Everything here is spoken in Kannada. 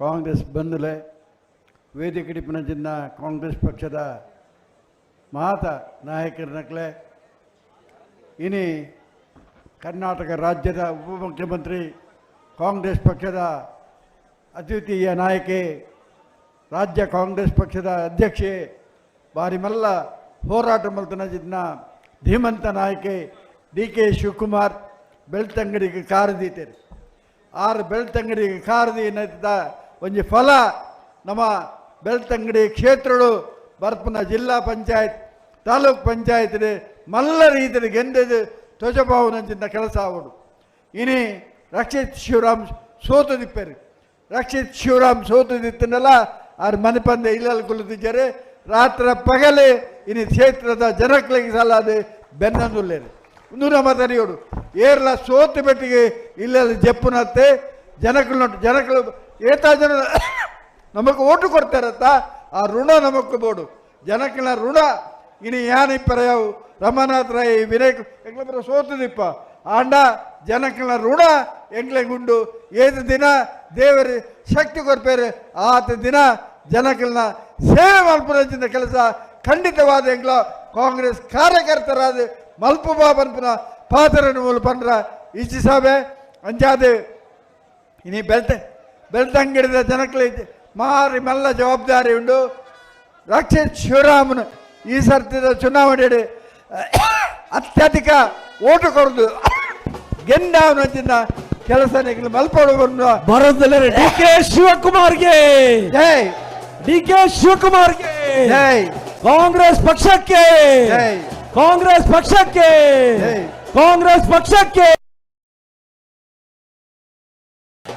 ಕಾಂಗ್ರೆಸ್ ಬಂದಲೇ ವೇದಿಕೆ ಜಿನ್ನ ಕಾಂಗ್ರೆಸ್ ಪಕ್ಷದ ಮಹಾತ ನಾಯಕರನಕ್ಲೆ ಇನಿ ಕರ್ನಾಟಕ ರಾಜ್ಯದ ಉಪಮುಖ್ಯಮಂತ್ರಿ ಕಾಂಗ್ರೆಸ್ ಪಕ್ಷದ ಅದ್ವಿತೀಯ ನಾಯಕಿ, ರಾಜ್ಯ ಕಾಂಗ್ರೆಸ್ ಪಕ್ಷದ ಅಧ್ಯಕ್ಷೆ ಬಾರಿ ಮಲ್ಲ ಹೋರಾಟ ಮಲ್ತನಜಿದ್ನ ಧೀಮಂತ ನಾಯಕಿ ಡಿ ಕೆ ಶಿವಕುಮಾರ್ ಬೆಳ್ತಂಗಡಿಗೆ ಕಾರದೀತೇರಿ ಆರು ಬೆಳ್ತಂಗಡಿಗೆ ಕಾರದಿ ಏನೈತದ ಒಂಜಿ ಫಲ ನಮ್ಮ ಬೆಳ್ತಂಗಡಿ ಕ್ಷೇತ್ರಗಳು, ಬರ್ಪುನ ಜಿಲ್ಲಾ ಪಂಚಾಯತ್, ತಾಲೂಕ್ ಪಂಚಾಯತ್ ಮಲ್ಲ ರೀತಿಯಲ್ಲಿ ಗೆಂದದು ಧ್ವಜಭಾವನಂಚಿನ ಕೆಲಸ ಅವರು ಇನಿ ರಕ್ಷಿತ್ ಶಿವರಾಮ್ ಸೋತು ದಿಪ್ಪೇರಿ. ರಕ್ಷಿತ್ ಶಿವರಾಮ್ ಸೋತು ದಿತ್ತನಲ್ಲ ಅವ್ರ ಮನೆ ಪಂದೆ ಇಲ್ಲಲ್ಲಿ ಕುಳಿತಿದ್ದಾರೆ ರಾತ್ರ ಪಗಲೆ ಇನಿ ಕ್ಷೇತ್ರದ ಜನಗಳಿಗೆ ಸಲ್ಲದೆ ಬೆನ್ನಂದುಲ್ಲೇರಿ ನೂರ ಮಾತನಿಯೋಡು ಏರ್ಲ ಸೋತು ಬೆಟ್ಟಿಗೆ ಇಲ್ಲೆಲ್ಲ ಜಪ್ಪುನತ್ತೆ. ಜನಗಳು ಜನಗಳು ಏತಾ ಜನ ನಮಗೆ ಓಟು ಕೊಡ್ತಾರತ್ತ? ಆ ಋಣ ನಮಗೆ ಬೋಡು. ಜನಗಳ ಋಣ. ಇನಿ ಯಾನಿಪ್ಪರ ಯಾವು ರಮನಾಥ್ ರೈ ವಿನಾಯಕ್ ಎಂಗ್ಲಪುರ ಸೋತದಿಪ್ಪ. ಆಂಡ ಜನಗಳ ಋಣ ಎಂಗ್ಲೆಗುಂಡು ಏದು ದಿನ ದೇವರ ಶಕ್ತಿ ಕೊಡ್ಪೇರೆ. ಆತ ದಿನ ಜನಗಳನ್ನ ಸೇವೆ ಮಲ್ಪುರಂಚಿನ ಕೆಲಸ ಖಂಡಿತವಾದ ಎಂಗ್ಲ ಕಾಂಗ್ರೆಸ್ ಕಾರ್ಯಕರ್ತರಾದ ಮಲ್ಪು ಬಾಬನ್ಪುನ ಪಾತ್ರನ ಮೂಲ ಪಂಡ್ರ ಇಚ್ಚಿ ಸಾಬೆ ಅಂಜಾದೆ ಇನಿ ಬೆಳ್ದ ಬೆಳ್ತಂಗಡಿದ ಜನಕ್ಕೆ ಮಾರಿ ಮೆಲ್ಲ ಜವಾಬ್ದಾರಿ ಉಂಡು ರಕ್ಷಿತ್ ಶಿವರಾಮನ್ ಈ ಸರ್ತಿದ ಚುನಾವಣೆ ಅತ್ಯಧಿಕ ಓಟು ಕೊಡದು ಗೆಂಡಾವನಂಚಿನ ಕೆಲಸ ನಿಖಿಲ್ ಮಲ್ಪಡು ಬಂದು ಬರೋದಿಲ್ಲ ಡಿ ಕೆ ಶಿವಕುಮಾರ್ಗೆ ಜೈ ಡಿ ಕೆ ಶಿವಕುಮಾರ್ಗೆ ಜೈ ಕಾಂಗ್ರೆಸ್ ಪಕ್ಷಕ್ಕೆ ಜೈ ಕಾಂಗ್ರೆಸ್ ಪಕ್ಷಕ್ಕೆ ಕಾಂಗ್ರೆಸ್ ಪಕ್ಷಕ್ಕೆ